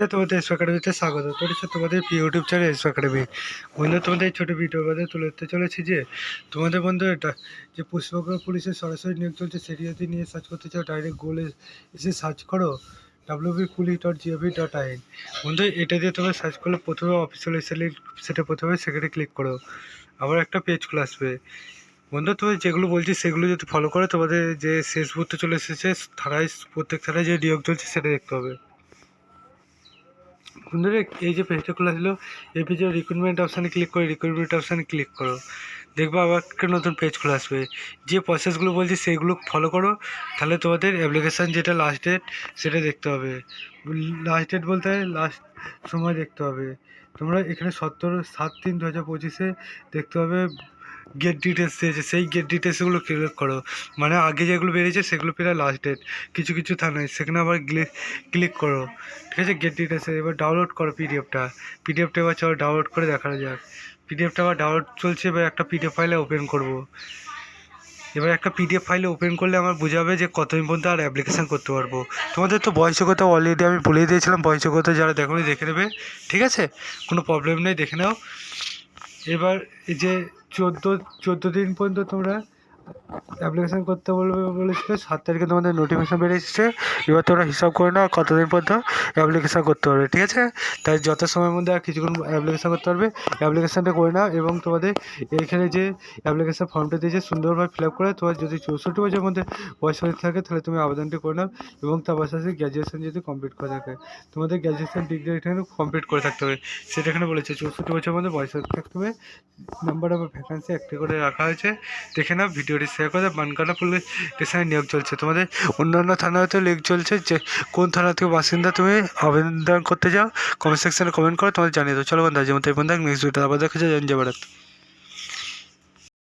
তোমাদের এস একাডেমিতে স্বাগত। তো হচ্ছে তোমাদের ইউটিউব চ্যানেল এস একাডেমি বন্ধু তোমাদের এই ছোটো ভিডিওর মধ্যে তুলে ধরতে চলেছি যে, তোমাদের বন্ধু এটা, যে পশ্চিমবঙ্গ পুলিশের সরাসরি নিয়োগ চলছে, সেটি যদি নিয়ে সার্চ করতে চাও ডাইরেক্ট গোলে এসে সার্চ করো WB police dot GOV dot in বন্ধু এটা দিয়ে তোমরা সার্চ করলে প্রথমে অফিসিয়াল লিঙ্ক সেটা প্রথমে সেখানে ক্লিক করো। আবার একটা পেজ খুলে আসবে। বন্ধু তুমি যেগুলো বলছি, সেগুলো যদি ফলো করো, তোমাদের যে শেষ মুহূর্তে চলে এসেছে থানায় প্রত্যেক থানায় যে নিয়োগ চলছে, সেটা দেখতে হবে। বন্ধুরা এই যে পেজটা খোলা ছিল, এই পেজে রিক্রুটমেন্ট অপশানে ক্লিক করে রিক্রুটমেন্ট অপশানে ক্লিক করো। দেখব আবার একটা নতুন পেজ খোলা আসবে। যে প্রসেসগুলো বলছি সেগুলো ফলো করো, তাহলে তোমাদের অ্যাপ্লিকেশান যেটা লাস্ট ডেট সেটা দেখতে হবে। লাস্ট ডেট বলতে লাস্ট সময় দেখতে হবে। তোমরা এখানে সতেরো সাত তিন দু হাজার পঁচিশে দেখতে হবে গেট ডিটেলস দিয়েছে, সেই গেট ডিটেলসগুলো ক্লিক করো। মানে আগে যেগুলো বেরিয়েছে সেগুলো পেলে লাস্ট ডেট কিছু কিছু থানায়, সেখানে আবার ক্লিক করো। ঠিক আছে? গেট ডিটেলসে এবার ডাউনলোড করো পিডিএফটা পিডিএফটা এবার চলো ডাউনলোড করে দেখানো যাক। পিডিএফটা আবার ডাউনলোড চলছে, এবার একটা পিডিএফ ফাইলে ওপেন করব। এবার একটা পিডিএফ ফাইলে ওপেন করলে আমার বোঝাবে যে কতদিন পর্যন্ত আর অ্যাপ্লিকেশান করতে পারব। তোমাদের তো বয়সগত অলরেডি আমি বলে দিয়েছিলাম বয়সগত যারা দেখো দেখে নেবে। ঠিক আছে? কোনো প্রবলেম নেই, দেখে নাও। এবার এই যে চোদ্দ চোদ্দ দিন পর্যন্ত তোমরা অ্যাপ্লিকেশান করতে বলবে বলেছিলে, সাত তারিখে তোমাদের নোটিফিকেশান বেরিয়ে এসেছে। এবার তোমরা হিসাব করে নাও কতদিন পর্যন্ত অ্যাপ্লিকেশান করতে পারবে, ঠিক আছে? তাই যত সময়ের মধ্যে আর কিছুক্ষণ অ্যাপ্লিকেশান করতে পারবে অ্যাপ্লিকেশানটা করে নাও এবং তোমাদের এইখানে যে অ্যাপ্লিকেশান ফর্মটা দিয়েছে সুন্দরভাবে ফিল আপ করে তোমার যদি চৌষট্টি বছরের মধ্যে হয়ে থাকে, তাহলে তুমি আবেদনটি করে নাও এবং তার পাশাপাশি গ্র্যাজুয়েশন যদি কমপ্লিট করে থাকে। তোমাদের গ্র্যাজুয়েশন ডিগ্রি এখানে কমপ্লিট করে থাকতে হবে। সেটা এখানে বলেছে, চৌষট্টি বছরের মধ্যে বয়স থাকতে হবে। নাম্বার অফ ভ্যাকান্সি একটি করে রাখা হয়েছে। দেখে নাও ভিডিওটি কথা মানকানা পুলিশ স্টেশনে নিয়োগ চলছে। তোমাদের অন্যান্য থানাতেও লিঙ্ক চলছে যে, কোন থানা থেকে বাসিন্দা তুমি আবেদন করতে যাও কমেন্ট সেকশনে কমেন্ট করো, তোমাদের জানিয়ে দেবো। চলো বন্ধু আজ মতো এই বন্ধু নেক্সট ভিডিও আবার দেখা যায় জয়